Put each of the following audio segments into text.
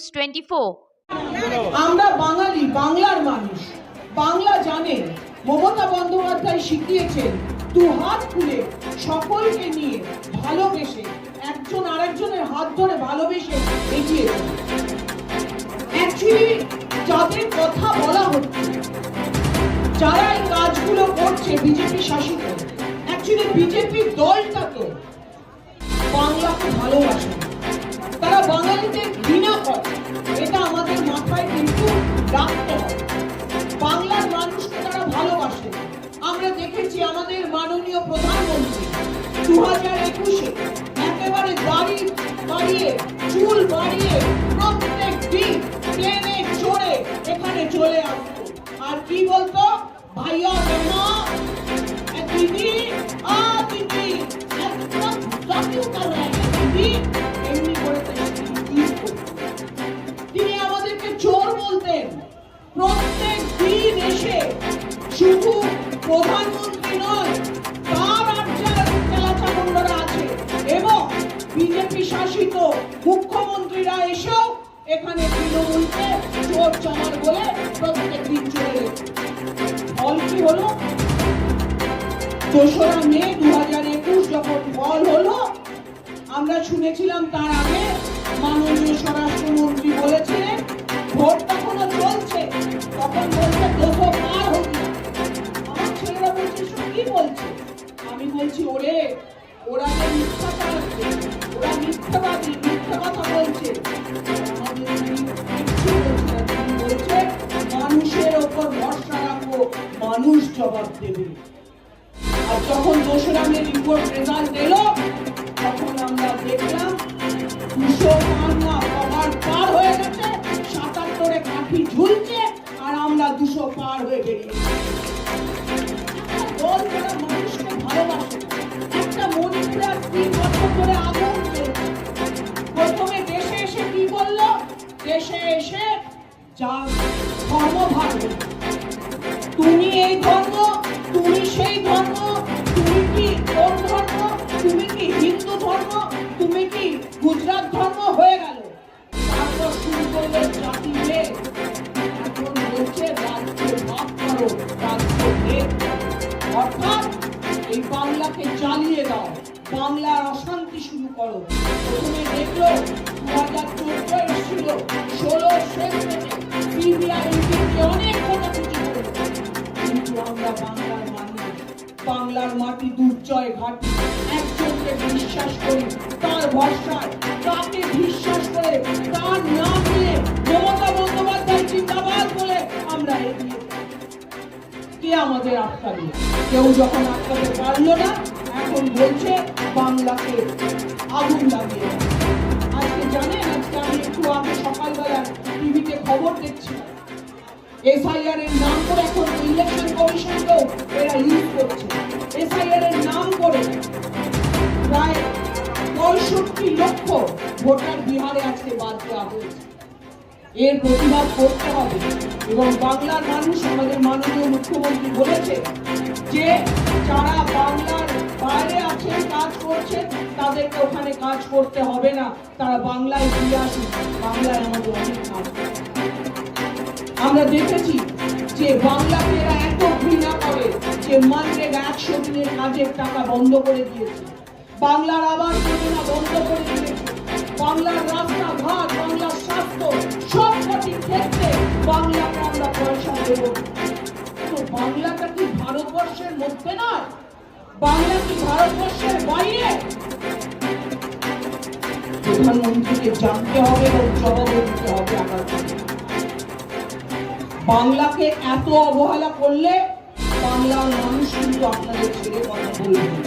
News twenty আমরা বাঙালি, বাংলার মানুষ। বাংলা জানে, মমতা বন্দ্যোপাধ্যায় শিখিয়েছেন দু হাত খুলে সকলকে নিয়ে ভালোবেসে, একজন আরেকজনের হাত ধরে ভালোবেসে এগিয়ে অ্যাকচুয়ালি যাদের কথা বলা হচ্ছে, যারা এই কাজগুলো করছে বিজেপি শাসিত অ্যাকচুয়ালি বিজেপি দলটা তো বাংলাকে ভালোবাসে। বাঙালিদের ঘৃণা করে এটা আমাদের মাথায় এখানে তৃণমূলকে চোর চামার বলে প্রত্যেক দিন চলে গেছে ফল কি হলো? দোসরা মে দু হাজার একুশ যখন ফল হলো, আমরা শুনেছিলাম তার আগে মাননীয় স্বরাষ্ট্রমন্ত্রী বলেছিলেন, ভোট তখনও চলছে, তখন বলছে দুশো পার হল আমার ছেলেরা বলছে কি বলছে? আমি বলছি, ওরে, ওরা যে মিথ্যা চালাচ্ছে ওরা মিথ্যাবাদী, মিথ্যা কথা বলছে। মানুষ জবাব দেবে। আর যখন দোসরা মে রিপোর্ট রেজাল্ট এলো, তখন আমরা দেখলাম, দুশো পার না পার হয়ে গেছে, সাতাত্তরে কাঠি ঝুলছে, আর আমরা দুশো পার হয়ে একটা দল যারা মানুষকে ভালোবাসে প্রথমে দেশে এসে কি করল? দেশে এসে যা ধর্মভাগ। তুমি এই ধর্ম তুমি সেই ধর্ম প্রথমে দেখল হাজার চোদ্দ এসেছিল ষোলো অনেক কিন্তু আমরা বাংলার মানুষ বাংলার মাটি দুর্জয় ঘাটি। একজনকে বিশ্বাস করি, তার ভরসায়, তাকে বিশ্বাস করে, তার নাম নিয়ে মমতা বন্দ্যোপাধ্যায় জিন্দাবাদ বলে আমরা এগিয়ে কে আমাদের আটকাবে কেউ যখন আটকাতে পারল না এখন বলছে বাংলাকে আগুন লাগিয়ে। আজকে জানেন, আজকে আমি একটু আগে সকালবেলা টিভিতে খবর দেখছিলাম এসআইআর এর নাম করে এখন ইলেকশন কমিশনকেও এরা ইউজ করছে। এসআইআর এর নাম করে প্রায় পঁয়ষট্টি লক্ষ ভোটার বিহারে আজকে বাদ দেওয়া হয়েছে। এর প্রতিবাদ করতে হবে। এবং বাংলার মানুষ আমাদের মাননীয় মুখ্যমন্ত্রী বলেছে যে, যারা বাংলার বাইরে আছেন কাজ করছেন তাদেরকে ওখানে কাজ করতে হবে না। তারা বাংলায় ফিরে আসুন বাংলায় আমাদের অনেক কাজ আমরা দেখেছি যে বাংলাকে এরা এত ঘৃণা করে যে মানরেগা একশো দিনের কাজের টাকা বন্ধ করে দিয়েছে। বাংলার আবাস যোজনা বন্ধ করে দিয়েছে। বাংলার রাস্তাঘাট, বাংলার বাংলাটা কি ভারতবর্ষের মধ্যে নয়? বাংলা কি ভারতবর্ষের বাইরে? প্রধানমন্ত্রীকে জানতে হবে এবং জবাব দিতে হবে দিনে। বাংলাকে এত অবহেলা করলে বাংলার মানুষ কিন্তু আপনাদের ছেড়ে কথা বলবে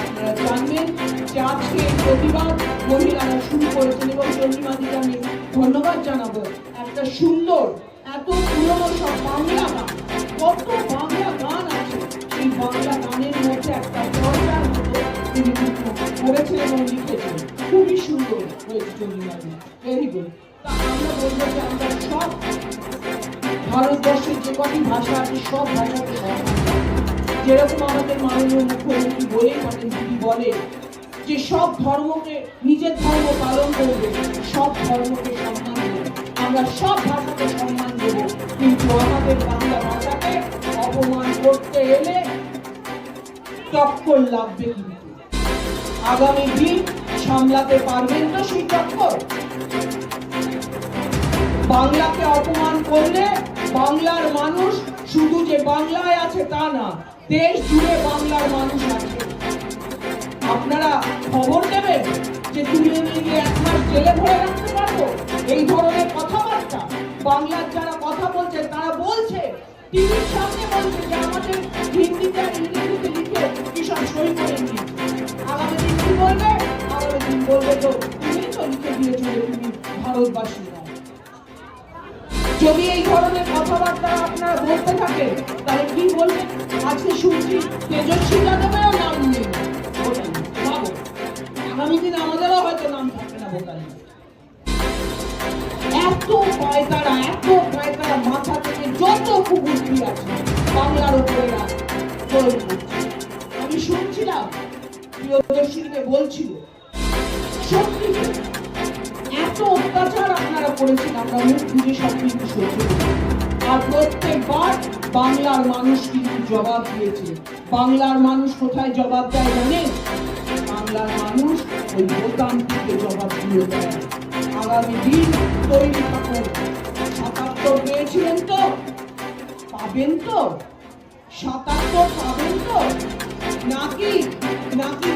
আপনারা জানবেন যে আজকে প্রতিবাদ মহিলারা শুরু করেছেন এবং চন্দ্রিমাদিকে আমি ধন্যবাদ জানাব। একটা সুন্দর এত পুরনো সব বাংলা গান, কত বাংলা গান আছে। এই বাংলা গানের মধ্যে একটা মতো তিনি করেছেন এবং লিখেছেন খুবই সুন্দর হয়েছে চন্দ্রিমাদি ভেরি গুড তা আমরা বলব যে আমরা সব ভারতবর্ষের যে কটি ভাষা আছে, সব ভাষাকে যেরকম আমাদের মাননীয় মুখ্যমন্ত্রী বলে থাকেন তিনি বলে যে সব ধর্মকে, নিজের ধর্ম পালন করবে, সব ধর্মকে সম্মান আমরা অপমান আগামী দিন সামলাতে পারবেন তো সেই বাংলাকে অপমান করলে বাংলার মানুষ শুধু যে বাংলায় আছে তা না, দেশ জুড়ে বাংলার মানুষ আছে। আপনারা খবর নেবেন যে নিয়ে গিয়ে এক মাস জেলে ভরে রাখতে পারব? এই ধরনের কথাবার্তা বাংলার যারা কথা বলছে তারা বলছে, টিভির সামনে বলছে যে আমাদের হিন্দিতে আর ইংরেজিতে লিখে কিষাণ সই করে আগামী দিন কি বলবে আগামী দিন বলবে তো। তুমি তো লিখে দিয়েছ যে তুমি ভারতবাসী যদি এই ধরনের কথাবার্তা আপনারা বলতে থাকেন তাহলে কি বলবেন? আজকে শুনছি তেজস্বী যাদবেরও নাম নেই। আগামী দিনে আমাদেরও হয়তো নাম থাকবে না লিস্টে। এত পায়তারা এত পায়তারা মাথা থেকে যত কুকুরটি আছে বাংলার উপরে আমি শুনছিলাম প্রিয়দর্শীকে বলছিল, সত্যি এত অত্যাচার আপনারা করেছেন, আমরা মুখ বুঝে সব কিন্তু সহ্য আর প্রত্যেকবার বাংলার মানুষ কিন্তু জবাব দিয়েছে, বাংলার মানুষ কোথায় জবাব দেয় জানেন? বাংলার মানুষ ওই ভোটান্তিকে জবাব দিয়ে দেয়। আগামী দিন তৈরি থাকুন। সাতাত্তর পেয়েছিলেন তো? পাবেন তো? সাতাত্তর পাবেন তো? নাকি নাকি